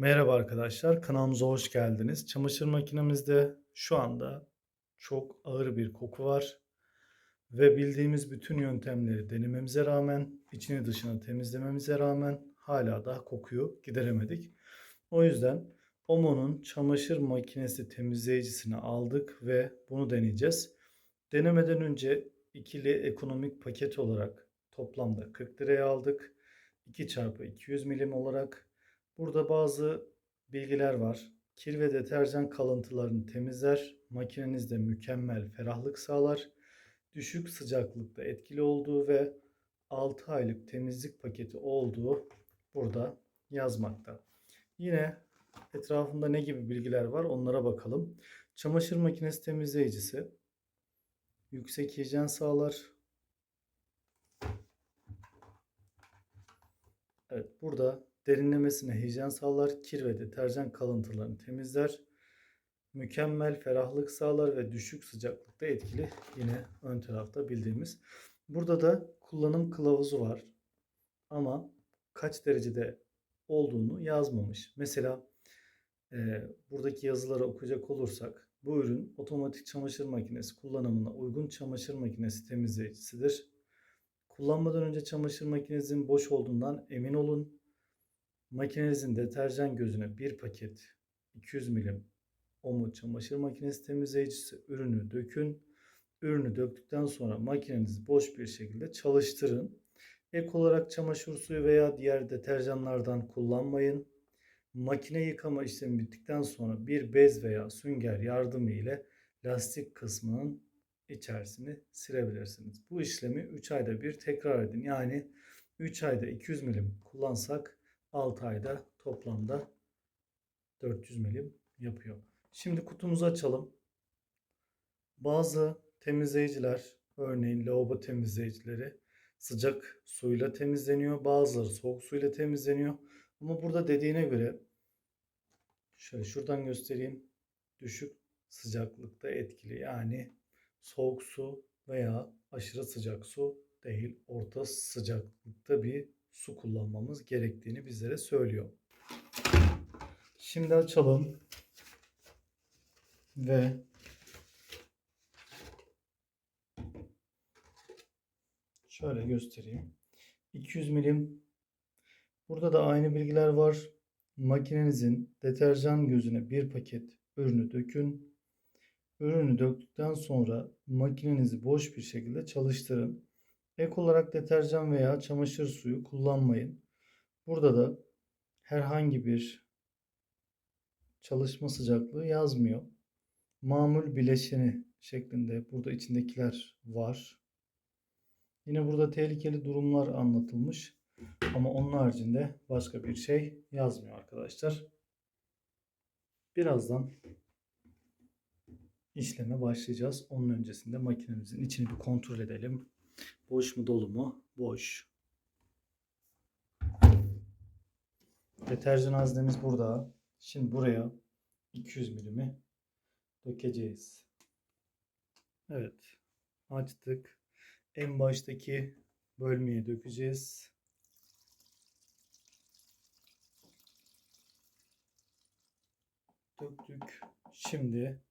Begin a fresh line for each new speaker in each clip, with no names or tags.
Merhaba arkadaşlar, kanalımıza hoş geldiniz. Çamaşır makinemizde şu anda çok ağır bir koku var ve bildiğimiz bütün yöntemleri denememize rağmen, içini dışını temizlememize rağmen hala da kokuyu gideremedik. O yüzden Omo'nun çamaşır makinesi temizleyicisini aldık ve bunu deneyeceğiz. Denemeden önce ikili ekonomik paket olarak toplamda 40 liraya aldık. 2 çarpı 200 milim olarak Burada bazı bilgiler var. Kir ve deterjan kalıntılarını temizler. Makinenizde mükemmel ferahlık sağlar. Düşük sıcaklıkta etkili olduğu ve 6 aylık temizlik paketi olduğu burada yazmakta. Yine etrafında ne gibi bilgiler var onlara bakalım. Çamaşır makinesi temizleyicisi yüksek hijyen sağlar. Evet burada derinlemesine hijyen sağlar, kir ve deterjan kalıntılarını temizler, mükemmel ferahlık sağlar ve düşük sıcaklıkta etkili yine ön tarafta bildiğimiz. Burada da kullanım kılavuzu var ama kaç derecede olduğunu yazmamış. Mesela e, buradaki yazıları okuyacak olursak bu ürün otomatik çamaşır makinesi kullanımına uygun çamaşır makinesi temizleyicisidir. Kullanmadan önce çamaşır makinenizin boş olduğundan emin olun. Makinenizin deterjan gözüne bir paket 200 milim Omo çamaşır makinesi temizleyicisi ürünü dökün. Ürünü döktükten sonra makinenizi boş bir şekilde çalıştırın. Ek olarak çamaşır suyu veya diğer deterjanlardan kullanmayın. Makine yıkama işlemi bittikten sonra bir bez veya sünger yardımı ile lastik kısmının içerisini silebilirsiniz. Bu işlemi 3 ayda bir tekrar edin. Yani 3 ayda 200 milim kullansak 6 ayda toplamda 400 milim yapıyor. Şimdi kutumuzu açalım. Bazı temizleyiciler, örneğin lavabo temizleyicileri sıcak suyla temizleniyor. Bazıları soğuk suyla temizleniyor. Ama burada dediğine göre şöyle şuradan göstereyim. Düşük sıcaklıkta etkili. Yani soğuk su veya aşırı sıcak su değil. Orta sıcaklıkta bir su kullanmamız gerektiğini bizlere söylüyor. Şimdi açalım ve şöyle göstereyim. 200 milim. Burada da aynı bilgiler var. Makinenizin deterjan gözüne bir paket ürünü dökün. Ürünü döktükten sonra makinenizi boş bir şekilde çalıştırın. Ek olarak deterjan veya çamaşır suyu kullanmayın. Burada da herhangi bir çalışma sıcaklığı yazmıyor. Mamul bileşeni şeklinde burada içindekiler var. Yine burada tehlikeli durumlar anlatılmış. Ama onun haricinde başka bir şey yazmıyor arkadaşlar. Birazdan işleme başlayacağız. Onun öncesinde makinemizin içini bir kontrol edelim. Boş mu dolu mu? Boş. Deterjan haznemiz burada. Şimdi buraya 200 milimi dökeceğiz. Evet. Açtık. En baştaki bölmeye dökeceğiz. Döktük. Şimdi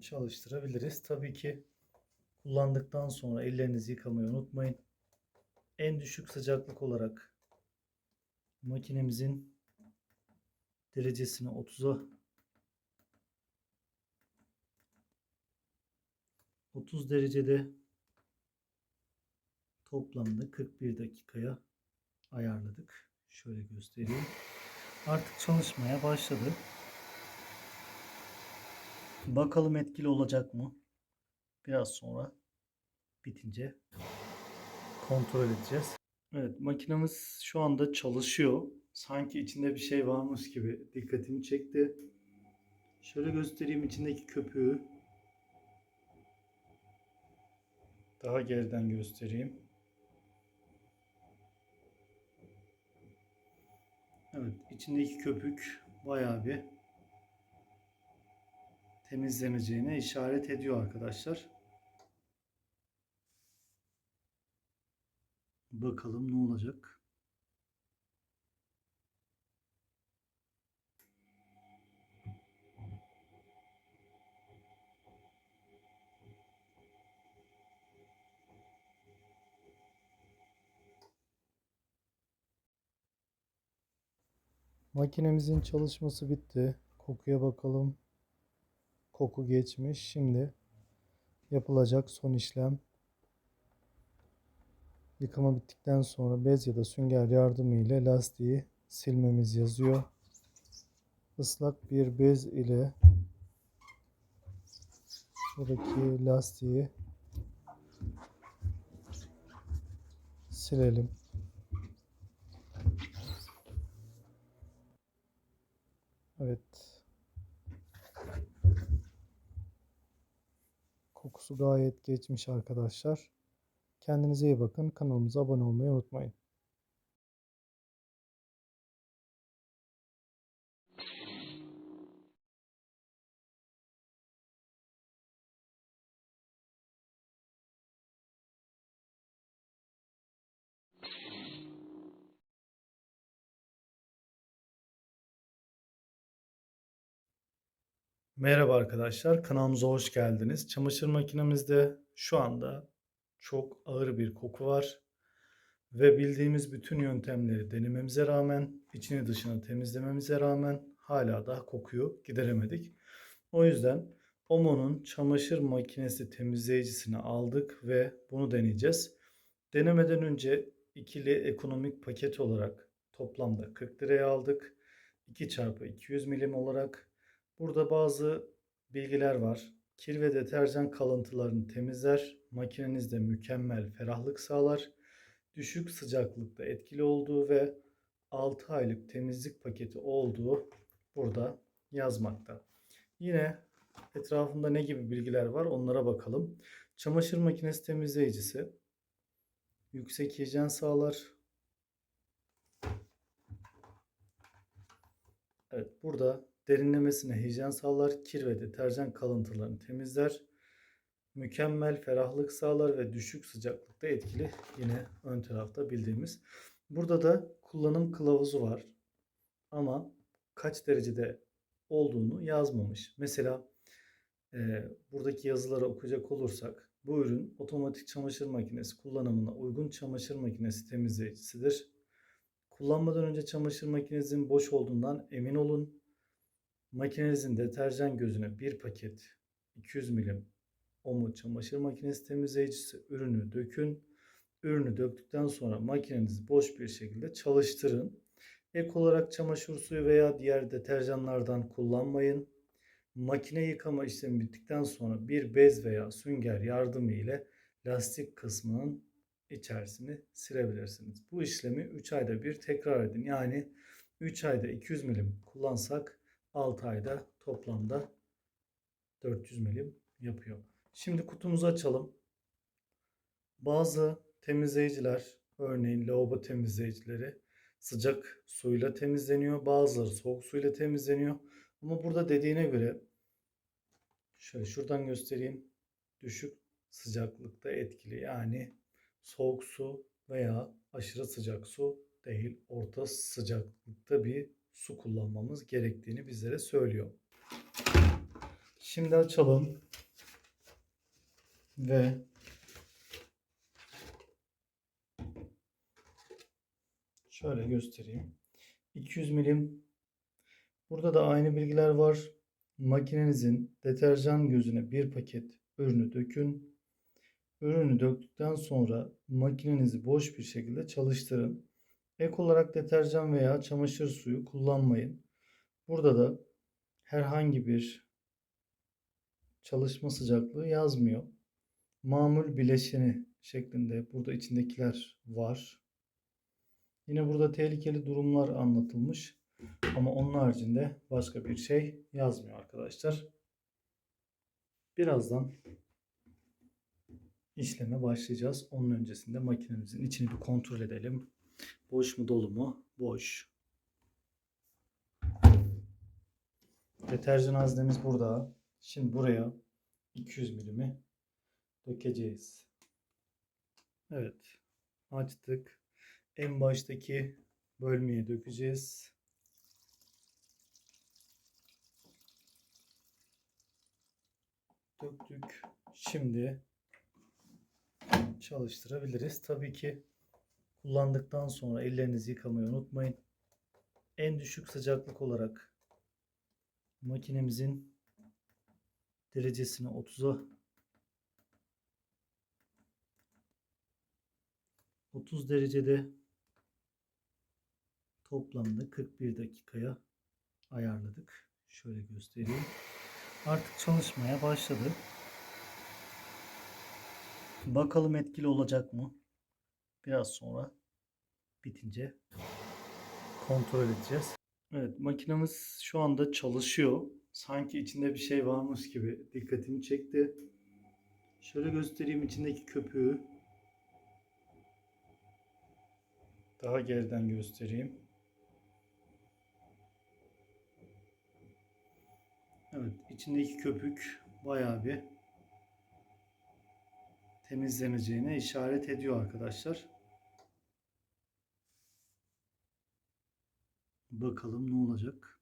çalıştırabiliriz. Tabii ki kullandıktan sonra ellerinizi yıkamayı unutmayın. En düşük sıcaklık olarak makinemizin derecesini 30'a 30 derecede toplamda 41 dakikaya ayarladık. Şöyle göstereyim. Artık çalışmaya başladı. Bakalım etkili olacak mı? Biraz sonra bitince kontrol edeceğiz. Evet makinemiz şu anda çalışıyor. Sanki içinde bir şey varmış gibi dikkatimi çekti. Şöyle göstereyim içindeki köpüğü. Daha geriden göstereyim. Evet içindeki köpük bayağı bir temizleneceğine işaret ediyor arkadaşlar. Bakalım ne olacak. Makinemizin çalışması bitti. Kokuya bakalım. Koku geçmiş. Şimdi yapılacak son işlem. Yıkama bittikten sonra bez ya da sünger yardımı ile lastiği silmemiz yazıyor. Islak bir bez ile buradaki lastiği silelim. Evet. Kokusu gayet geçmiş arkadaşlar. Kendinize iyi bakın. Kanalımıza abone olmayı unutmayın. Merhaba arkadaşlar, kanalımıza hoş geldiniz. Çamaşır makinemizde şu anda çok ağır bir koku var ve bildiğimiz bütün yöntemleri denememize rağmen, içini dışını temizlememize rağmen hala da kokuyu gideremedik. O yüzden Omo'nun çamaşır makinesi temizleyicisini aldık ve bunu deneyeceğiz. Denemeden önce ikili ekonomik paket olarak toplamda 40 liraya aldık. 2 çarpı 200 milim olarak Burada bazı bilgiler var. Kir ve deterjan kalıntılarını temizler. Makinenizde mükemmel ferahlık sağlar. Düşük sıcaklıkta etkili olduğu ve 6 aylık temizlik paketi olduğu burada yazmakta. Yine etrafında ne gibi bilgiler var onlara bakalım. Çamaşır makinesi temizleyicisi yüksek hijyen sağlar. Evet burada derinlemesine hijyen sağlar, kir ve deterjan kalıntılarını temizler, mükemmel ferahlık sağlar ve düşük sıcaklıkta etkili yine ön tarafta bildiğimiz. Burada da kullanım kılavuzu var ama kaç derecede olduğunu yazmamış. Mesela e, buradaki yazıları okuyacak olursak bu ürün otomatik çamaşır makinesi kullanımına uygun çamaşır makinesi temizleyicisidir. Kullanmadan önce çamaşır makinenizin boş olduğundan emin olun. Makinenizin deterjan gözüne bir paket 200 milim Omo çamaşır makinesi temizleyicisi ürünü dökün. Ürünü döktükten sonra makinenizi boş bir şekilde çalıştırın. Ek olarak çamaşır suyu veya diğer deterjanlardan kullanmayın. Makine yıkama işlemi bittikten sonra bir bez veya sünger yardımı ile lastik kısmının içerisini silebilirsiniz. Bu işlemi 3 ayda bir tekrar edin. Yani 3 ayda 200 milim kullansak 6 ayda toplamda 400 milim yapıyor. Şimdi kutumuzu açalım. Bazı temizleyiciler, örneğin lavabo temizleyicileri sıcak suyla temizleniyor. Bazıları soğuk suyla temizleniyor. Ama burada dediğine göre şöyle şuradan göstereyim. Düşük sıcaklıkta etkili. Yani soğuk su veya aşırı sıcak su değil, orta sıcaklıkta bir su kullanmamız gerektiğini bizlere söylüyor. Şimdi açalım ve şöyle göstereyim. 200 milim. Burada da aynı bilgiler var. Makinenizin deterjan gözüne bir paket ürünü dökün. Ürünü döktükten sonra makinenizi boş bir şekilde çalıştırın. Ek olarak deterjan veya çamaşır suyu kullanmayın. Burada da herhangi bir çalışma sıcaklığı yazmıyor. Mamul bileşeni şeklinde burada içindekiler var. Yine burada tehlikeli durumlar anlatılmış. Ama onun haricinde başka bir şey yazmıyor arkadaşlar. Birazdan işleme başlayacağız. Onun öncesinde makinemizin içini bir kontrol edelim. Boş mu dolu mu? Boş. Deterjan haznemiz burada. Şimdi buraya 200 milimi dökeceğiz. Evet. Açtık. En baştaki bölmeye dökeceğiz. Döktük. Şimdi çalıştırabiliriz. Tabii ki kullandıktan sonra ellerinizi yıkamayı unutmayın. en düşük sıcaklık olarak makinemizin derecesini 30'a 30 derecede toplamda 41 dakikaya ayarladık. Şöyle göstereyim. Artık çalışmaya başladı. Bakalım etkili olacak mı? Biraz sonra bitince kontrol edeceğiz. Evet makinemiz şu anda çalışıyor. Sanki içinde bir şey varmış gibi dikkatimi çekti. Şöyle göstereyim içindeki köpüğü. Daha geriden göstereyim. Evet içindeki köpük bayağı bir temizleneceğine işaret ediyor arkadaşlar. Bakalım ne olacak.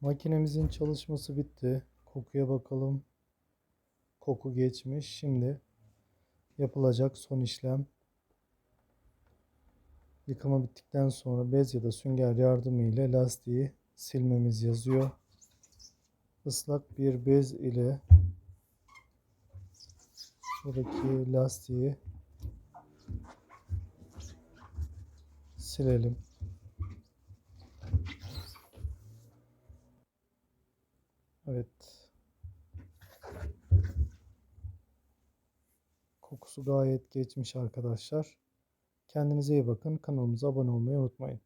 Makinemizin çalışması bitti. Kokuya bakalım. Koku geçmiş. Şimdi yapılacak son işlem. Yıkama bittikten sonra bez ya da sünger yardımı ile lastiği silmemiz yazıyor. Islak bir bez ile buradaki lastiği silelim. Evet. Kokusu gayet geçmiş arkadaşlar. Kendinize iyi bakın. Kanalımıza abone olmayı unutmayın.